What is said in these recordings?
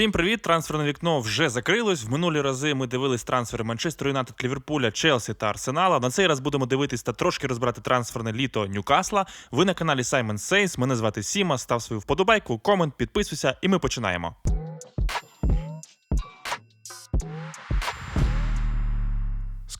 Всім привіт! Трансферне вікно вже закрилось. В минулі рази ми дивились трансфери Манчестер Юнайтед, Ліверпуля, Челсі та Арсенала. На цей раз будемо дивитись та трошки розбирати трансферне літо Ньюкасла. Ви на каналі Саймон Сейс. Мене звати Сіма. Став свою вподобайку, комент, підписуйся, і ми починаємо.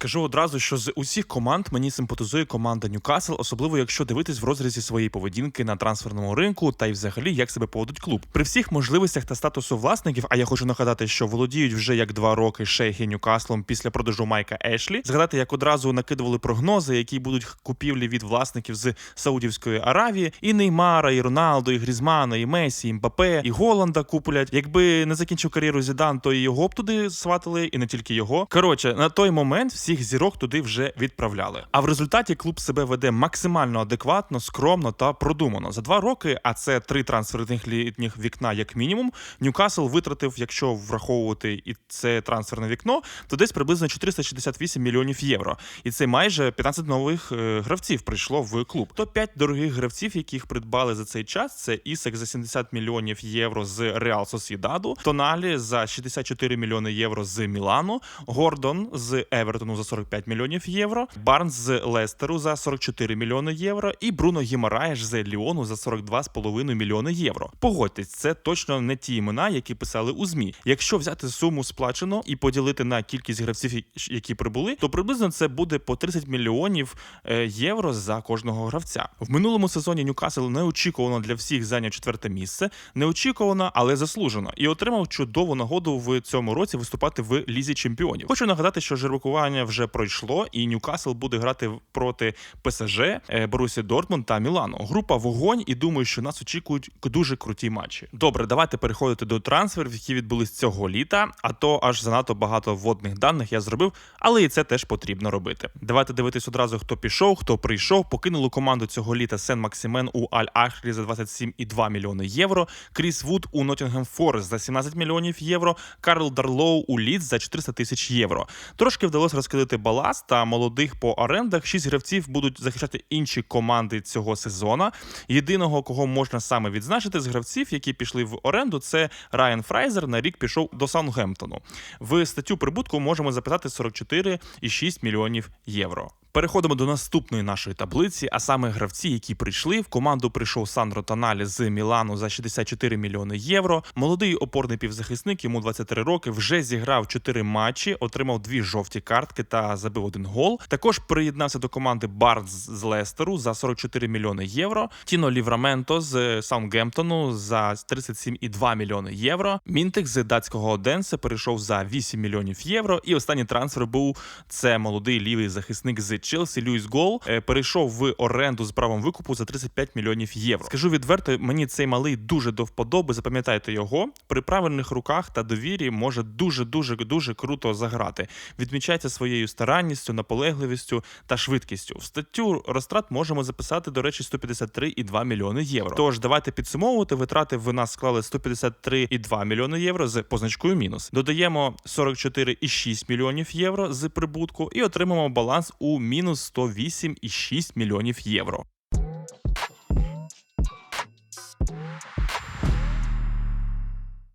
Скажу одразу, що з усіх команд мені симпатизує команда Ньюкасл, особливо якщо дивитись в розрізі своєї поведінки на трансферному ринку та й взагалі як себе поводить клуб. При всіх можливостях та статусу власників, а я хочу нагадати, що володіють вже як два роки шейхи Ньюкаслом після продажу Майка Ешлі. Згадати, як одразу накидували прогнози, які будуть купівлі від власників з Саудівської Аравії, і Неймара, і Роналдо, і Грізмана, і Месі, і Мбапе, і Голланда куплять. Якби не закінчив кар'єру Зідан, то і його б туди сватили, і не тільки його. Коротше, на той момент всіх зірок туди вже відправляли. А в результаті клуб себе веде максимально адекватно, скромно та продумано. За два роки, а це три трансферних літніх вікна, як мінімум. Ньюкасл витратив, якщо враховувати і це трансферне вікно, то десь приблизно 468 мільйонів євро. І це майже 15 нових е, гравців прийшло в клуб. То 5 дорогих гравців, яких придбали за цей час. Це Ісак за 70 мільйонів євро з Реал Сосідаду, Тоналі за 64 мільйони євро з Мілану, Гордон з Евертону за 45 мільйонів євро, Барнс з Лестеру за 44 мільйони євро, і Бруно Гімараєш з Ліону за 42,5 мільйони євро. Погодьтесь, це точно не ті імена, які писали у змі. Якщо взяти суму сплачено і поділити на кількість гравців, які прибули, то приблизно це буде по 30 мільйонів е, євро за кожного гравця. В минулому сезоні Ньюкасл неочікувано для всіх зайняв четверте місце, неочікувано, але заслужено, і отримав чудову нагоду в цьому році виступати в лізі чемпіонів. Хочу нагадати, що жеребкування вже пройшло, і Ньюкасл буде грати проти ПСЖ, е, Борусі Дортмунд та Мілану. Група вогонь, і думаю, що нас очікують дуже круті матчі. Добре, давайте переходити до трансферів, які відбулись цього літа. А то аж занадто багато вводних даних я зробив, але і це теж потрібно робити. Давайте дивитись одразу, хто пішов, хто прийшов. Покинули команду цього літа Сен Максимен у Аль Ахрі за 27,2 мільйони євро. Кріс Вуд у Ноттінгем Форест за 17 мільйонів євро. Карл Дарлоу у Лідс за 400 тисяч євро. Трошки вдалося розкидати баласт та молодих по орендах. Шість гравців будуть захищати інші команди цього сезону. Єдиного, кого можна саме відзначити з гравців, які пішли в оренду, це Райан Фрайзер. На рік пішов до Саутгемптону. В статтю прибутку можемо запитати 44,6 мільйонів євро. Переходимо до наступної нашої таблиці, а саме гравці, які прийшли. В команду прийшов Сандро Тоналі з Мілану за 64 мільйони євро. Молодий опорний півзахисник, йому 23 роки, вже зіграв 4 матчі, отримав дві жовті картки та забив один гол. Також приєднався до команди Бардс з Лестеру за 44 мільйони євро. Тіно Лівраменто з Саундгемптону за 37,2 мільйони євро. Мінтик з датського Оденсе перейшов за 8 мільйонів євро. І останній трансфер був це молодий лівий захисник з Челсі Люїс Гол е, перейшов в оренду з правом викупу за 35 мільйонів євро. Скажу відверто, мені цей малий дуже до вподоби. Запам'ятайте його при правильних руках та довірі може дуже дуже дуже круто заграти. Відмічається своєю старанністю, наполегливістю та швидкістю. В статтю розтрат можемо записати, до речі, 153,2 мільйони євро. Тож давайте підсумовувати. Витрати в нас склали 153,2 мільйони євро з позначкою мінус. Додаємо 44,6 мільйонів євро з прибутку і отримаємо баланс у мінус 108,6 мільйонів євро.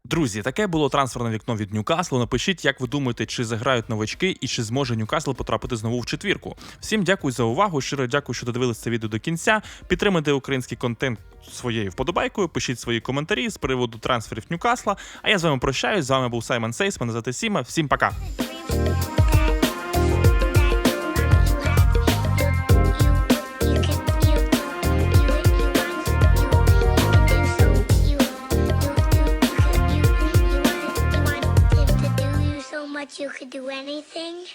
Друзі, таке було трансферне вікно від Ньюкаслу. Напишіть, як ви думаєте, чи заграють новачки і чи зможе Ньюкасл потрапити знову в четвірку. Всім дякую за увагу. Щиро дякую, що додивилися це відео до кінця. Підтримайте український контент своєю вподобайкою. Пишіть свої коментарі з приводу трансферів Ньюкасла. А я з вами прощаюсь. З вами був Саймон Сейс. Мене звати Сіма. Всім пока. You could do anything.